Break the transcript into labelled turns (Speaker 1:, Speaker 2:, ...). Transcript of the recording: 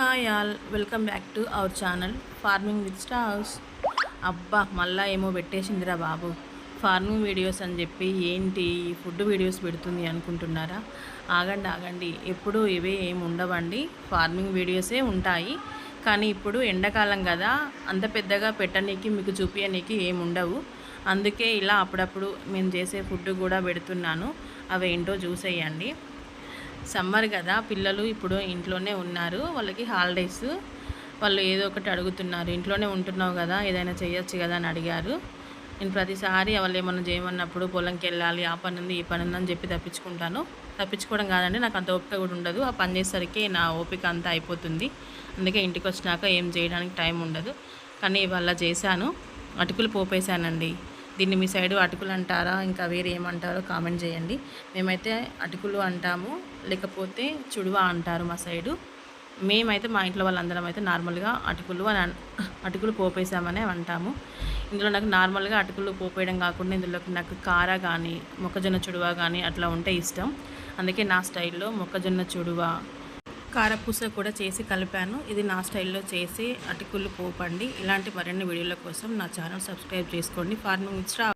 Speaker 1: Hi all welcome back to our channel farming with stars అబ్బా మళ్ళా ఏమో పెట్టేసిందిరా బాబు. Farming videos అని చెప్పి ఏంటి ఫుడ్ వీడియోస్ పెడుతుంది అనుకుంటున్నారా? ఆగండి ఆగండి. ఎప్పుడు ఇవే ఏమి ఉండవండి. ఫార్మింగ్ వీడియోసే ఉంటాయి. కానీ ఇప్పుడు ఎండాకాలం కదా. అంత పెద్దగా పెట్టనీకి మీకు చూపించనీకి ఏమి ఉండవు. అందుకే ఇలా అప్పుడప్పుడు మేము చేసే ఫుడ్ కూడా పెడుతున్నాను. అవి ఏంటో చూసేయండి. సమ్మర్ కదా పిల్లలు ఇప్పుడు ఇంట్లోనే ఉన్నారు వాళ్ళకి హాలిడేస్. వాళ్ళు ఏదో ఒకటి అడుగుతున్నారు ఇంట్లోనే ఉంటున్నావు కదా ఏదైనా చేయొచ్చు కదా అని అడిగారు. నేను ప్రతిసారి వాళ్ళు ఏమన్నా చేయమన్నప్పుడు పొలంకి వెళ్ళాలి ఆ పని ఉంది ఈ పని ఉంది అని చెప్పి తప్పించుకుంటాను. తప్పించుకోవడం కాదండి నాకు అంత ఓపిక కూడా ఉండదు. ఆ పని చేసేసరికి నా ఓపిక అంతా అయిపోతుంది. అందుకే ఇంటికి వచ్చినాక ఏం చేయడానికి టైం ఉండదు. కానీ ఇవాళ చేశాను. అటుకులు పోపేశానండి. దీన్ని మీ సైడు అటుకులు అంటారా? ఇంకా వేరే ఏమంటారో కామెంట్ చేయండి. మేమైతే అటుకులు అంటాము లేకపోతే చుడువా అంటారు మా సైడు. మేమైతే మా ఇంట్లో వాళ్ళందరం అయితే నార్మల్గా అటుకులు అని అటుకులు పోపేసామనే అంటాము. ఇందులో నాకు నార్మల్గా అటుకులు పోపేయడం కాకుండా ఇందులోకి నాకు కార కానీ మొక్కజొన్న చుడువా కానీ అట్లా ఉంటే ఇష్టం. అందుకే నా స్టైల్లో మొక్కజొన్న చుడువా కారపూస కూడా చేసి కలిపాను. ఇది నా స్టైల్లో చేసి అటుకులు పోపండి. ఇలాంటి మరిన్ని వీడియోల కోసం నా ఛానల్ సబ్స్క్రైబ్ చేసుకోండి. ఫార్మింగ్ స్టా